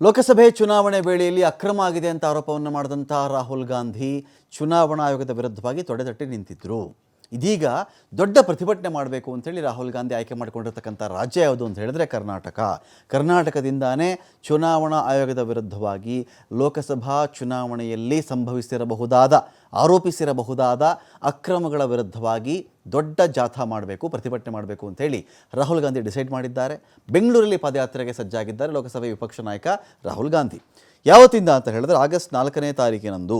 ಲೋಕಸಭೆ ಚುನಾವಣೆ ವೇಳೆಯಲ್ಲಿ ಅಕ್ರಮ ಆಗಿದೆ ಅಂತ ಆರೋಪವನ್ನು ಮಾಡಿದಂಥ ರಾಹುಲ್ ಗಾಂಧಿ ಚುನಾವಣಾ ಆಯೋಗದ ವಿರುದ್ಧವಾಗಿ ತೊಡೆದಟ್ಟಿ ನಿಂತಿದ್ದರು ಇದೀಗ ದೊಡ್ಡ ಪ್ರತಿಭಟನೆ ಮಾಡಬೇಕು ಅಂತೇಳಿ ರಾಹುಲ್ ಗಾಂಧಿ ಆಯ್ಕೆ ಮಾಡಿಕೊಂಡಿರ್ತಕ್ಕಂಥ ರಾಜ್ಯ ಯಾವುದು ಅಂತ ಹೇಳಿದ್ರೆ ಕರ್ನಾಟಕ. ಕರ್ನಾಟಕದಿಂದಾನೇ ಚುನಾವಣಾ ಆಯೋಗದ ವಿರುದ್ಧವಾಗಿ ಲೋಕಸಭಾ ಚುನಾವಣೆಯಲ್ಲಿ ಸಂಭವಿಸಿರಬಹುದಾದ, ಆರೋಪಿಸಿರಬಹುದಾದ ಅಕ್ರಮಗಳ ವಿರುದ್ಧವಾಗಿ ದೊಡ್ಡ ಜಾಥಾ ಮಾಡಬೇಕು, ಪ್ರತಿಭಟನೆ ಮಾಡಬೇಕು ಅಂತೇಳಿ ರಾಹುಲ್ ಗಾಂಧಿ ಡಿಸೈಡ್ ಮಾಡಿದ್ದಾರೆ. ಬೆಂಗಳೂರಲ್ಲಿ ಪಾದಯಾತ್ರೆಗೆ ಸಜ್ಜಾಗಿದ್ದಾರೆ ಲೋಕಸಭೆ ವಿಪಕ್ಷ ನಾಯಕ ರಾಹುಲ್ ಗಾಂಧಿ. ಯಾವತ್ತಿಂದ ಅಂತ ಹೇಳಿದ್ರೆ ಆಗಸ್ಟ್ ನಾಲ್ಕನೇ ತಾರೀಕಿನಂದು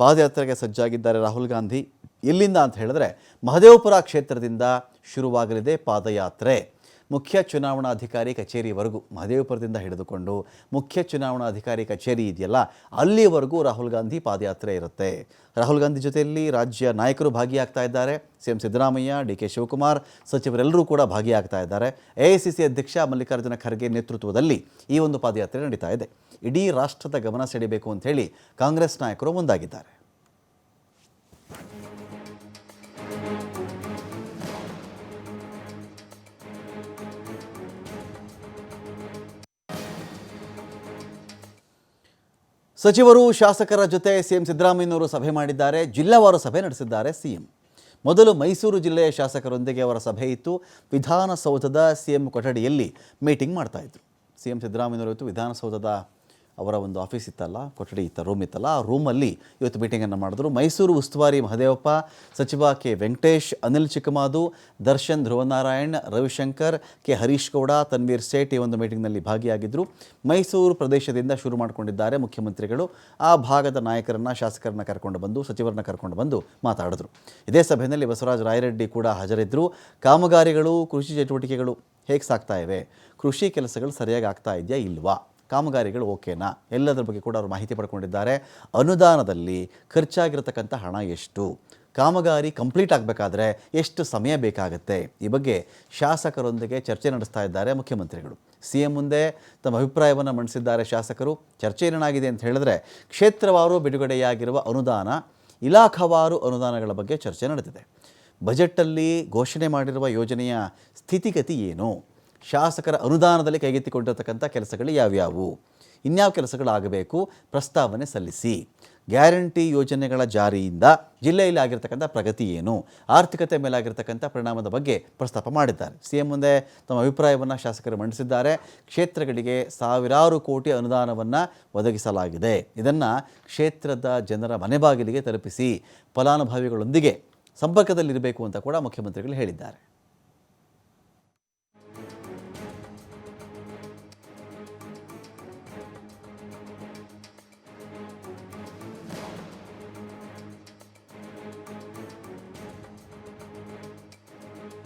ಪಾದಯಾತ್ರೆಗೆ ಸಜ್ಜಾಗಿದ್ದಾರೆ ರಾಹುಲ್ ಗಾಂಧಿ. ಎಲ್ಲಿಂದ ಅಂತ ಹೇಳಿದ್ರೆ ಮಹದೇವಪುರ ಕ್ಷೇತ್ರದಿಂದ ಶುರುವಾಗಲಿದೆ ಪಾದಯಾತ್ರೆ. ಮುಖ್ಯ ಚುನಾವಣಾಧಿಕಾರಿ ಕಚೇರಿವರೆಗೂ ಮಹದೇವಪುರದಿಂದ ಹಿಡಿದುಕೊಂಡು ಮುಖ್ಯ ಚುನಾವಣಾಧಿಕಾರಿ ಕಚೇರಿ ಇದೆಯಲ್ಲ, ಅಲ್ಲಿವರೆಗೂ ರಾಹುಲ್ ಗಾಂಧಿ ಪಾದಯಾತ್ರೆ ಇರುತ್ತೆ. ರಾಹುಲ್ ಗಾಂಧಿ ಜೊತೆಯಲ್ಲಿ ರಾಜ್ಯ ನಾಯಕರು ಭಾಗಿಯಾಗ್ತಾ ಇದ್ದಾರೆ. C M Siddaramaiah, D K Shivakumar ಸಚಿವರೆಲ್ಲರೂ ಕೂಡ ಭಾಗಿಯಾಗ್ತಾ ಇದ್ದಾರೆ. ಎ ಐ ಸಿ ಸಿ ಅಧ್ಯಕ್ಷ ಮಲ್ಲಿಕಾರ್ಜುನ ಖರ್ಗೆ ನೇತೃತ್ವದಲ್ಲಿ ಈ ಒಂದು ಪಾದಯಾತ್ರೆ ನಡೀತಾ ಇದೆ. ಇಡೀ ರಾಷ್ಟ್ರದ ಗಮನ ಸೆಳೆಯಬೇಕು ಹೇಳಿ ಕಾಂಗ್ರೆಸ್ ನಾಯಕರು ಮುಂದಾಗಿದ್ದಾರೆ. ಸಚಿವರು ಶಾಸಕರ ಜೊತೆ ಸಿಎಂ ಸಿದ್ದರಾಮಯ್ಯನವರು ಸಭೆ ಮಾಡಿದ್ದಾರೆ ಜಿಲ್ಲಾವಾರು ಸಭೆ ನಡೆಸಿದ್ದಾರೆ ಸಿಎಂ. ಮೊದಲು ಮೈಸೂರು ಜಿಲ್ಲೆಯ ಶಾಸಕರೊಂದಿಗೆ ಅವರ ಸಭೆ ಇತ್ತು. ವಿಧಾನಸೌಧದ ಸಿಎಂ ಕೊಠಡಿಯಲ್ಲಿ ಮೀಟಿಂಗ್ ಮಾಡ್ತಾ ಇದ್ರು. ಸಿಎಂ ಸಿದ್ದರಾಮಯ್ಯನವರು ಇವತ್ತು ವಿಧಾನಸೌಧದ ಅವರ ಒಂದು ಆಫೀಸ್ ಇತ್ತಲ್ಲ, ಕೊಠಡಿ ಇತ್ತ ರೂಮ್ ಇತ್ತಲ್ಲ, ಆ ರೂಮಲ್ಲಿ ಇವತ್ತು ಮೀಟಿಂಗನ್ನು ಮಾಡಿದ್ರು. ಮೈಸೂರು ಉಸ್ತುವಾರಿ ಮಹದೇವಪ್ಪ, ಸಚಿವ ಕೆ ವೆಂಕಟೇಶ್, ಅನಿಲ್ ಚಿಕ್ಕಮಾದು, ದರ್ಶನ್ ಧ್ರುವನಾರಾಯಣ್, ರವಿಶಂಕರ್, ಕೆ ಹರೀಶ್ ಗೌಡ, ತನ್ವೀರ್ ಸೇಠ್ ಈ ಒಂದು ಮೀಟಿಂಗ್ನಲ್ಲಿ ಭಾಗಿಯಾಗಿದ್ದರು ಮೈಸೂರು ಪ್ರದೇಶದಿಂದ ಶುರು ಮಾಡಿಕೊಂಡಿದ್ದಾರೆ ಮುಖ್ಯಮಂತ್ರಿಗಳು. ಆ ಭಾಗದ ನಾಯಕರನ್ನು, ಶಾಸಕರನ್ನ ಕರ್ಕೊಂಡು ಬಂದು, ಸಚಿವರನ್ನ ಕರ್ಕೊಂಡು ಬಂದು ಮಾತಾಡಿದ್ರು. ಇದೇ ಸಭೆಯಲ್ಲಿ ಬಸವರಾಜ ರಾಯರೆಡ್ಡಿ ಕೂಡ ಹಾಜರಿದ್ದರು ಕಾಮಗಾರಿಗಳು, ಕೃಷಿ ಚಟುವಟಿಕೆಗಳು ಹೇಗೆ ಸಾಗ್ತಾ ಇವೆ? ಕೃಷಿ ಕೆಲಸಗಳು ಸರಿಯಾಗಿ ಆಗ್ತಾ ಇದೆಯಾ ಇಲ್ವಾ? ಕಾಮಗಾರಿಗಳು ಓಕೆನಾ? ಎಲ್ಲದರ ಬಗ್ಗೆ ಕೂಡ ಅವರು ಮಾಹಿತಿ ಪಡ್ಕೊಂಡಿದ್ದಾರೆ. ಅನುದಾನದಲ್ಲಿ ಖರ್ಚಾಗಿರತಕ್ಕಂಥ ಹಣ ಎಷ್ಟು? ಕಾಮಗಾರಿ ಕಂಪ್ಲೀಟ್ ಆಗಬೇಕಾದ್ರೆ ಎಷ್ಟು ಸಮಯ ಬೇಕಾಗುತ್ತೆ? ಈ ಬಗ್ಗೆ ಶಾಸಕರೊಂದಿಗೆ ಚರ್ಚೆ ನಡೆಸ್ತಾ ಇದ್ದಾರೆ ಮುಖ್ಯಮಂತ್ರಿಗಳು. ಸಿ ಎಂ ಮುಂದೆ ತಮ್ಮ ಅಭಿಪ್ರಾಯವನ್ನು ಮಂಡಿಸಿದ್ದಾರೆ ಶಾಸಕರು. ಚರ್ಚೆ ಏನಾಗಿದೆ ಅಂತ ಹೇಳಿದ್ರೆ ಕ್ಷೇತ್ರವಾರು ಬಿಡುಗಡೆಯಾಗಿರುವ ಅನುದಾನ, ಇಲಾಖಾವಾರು ಅನುದಾನಗಳ ಬಗ್ಗೆ ಚರ್ಚೆ ನಡೆದಿದೆ. ಬಜೆಟ್ಟಲ್ಲಿ ಘೋಷಣೆ ಮಾಡಿರುವ ಯೋಜನೆಯ ಸ್ಥಿತಿಗತಿ ಏನು? ಶಾಸಕರ ಅನುದಾನದಲ್ಲಿ ಕೈಗೆತ್ತಿಕೊಂಡಿರತಕ್ಕಂಥ ಕೆಲಸಗಳು ಯಾವ್ಯಾವು? ಇನ್ಯಾವ ಕೆಲಸಗಳಾಗಬೇಕು? ಪ್ರಸ್ತಾವನೆ ಸಲ್ಲಿಸಿ. ಗ್ಯಾರಂಟಿ ಯೋಜನೆಗಳ ಜಾರಿಯಿಂದ ಜಿಲ್ಲೆಯಲ್ಲಿ ಆಗಿರತಕ್ಕಂಥ ಪ್ರಗತಿ ಏನು? ಆರ್ಥಿಕತೆ ಮೇಲಾಗಿರ್ತಕ್ಕಂಥ ಪರಿಣಾಮದ ಬಗ್ಗೆ ಪ್ರಸ್ತಾಪ ಮಾಡಿದ್ದಾರೆ. ಸಿ ಎಂ ಮುಂದೆ ತಮ್ಮ ಅಭಿಪ್ರಾಯವನ್ನು ಶಾಸಕರು ಮಂಡಿಸಿದ್ದಾರೆ. ಕ್ಷೇತ್ರಗಳಿಗೆ ಸಾವಿರಾರು ಕೋಟಿ ಅನುದಾನವನ್ನು ಒದಗಿಸಲಾಗಿದೆ. ಇದನ್ನು ಕ್ಷೇತ್ರದ ಜನರ ಮನೆ ಬಾಗಿಲಿಗೆ ತಲುಪಿಸಿ ಫಲಾನುಭವಿಗಳೊಂದಿಗೆ ಸಂಪರ್ಕದಲ್ಲಿರಬೇಕು ಅಂತ ಕೂಡ ಮುಖ್ಯಮಂತ್ರಿಗಳು ಹೇಳಿದ್ದಾರೆ.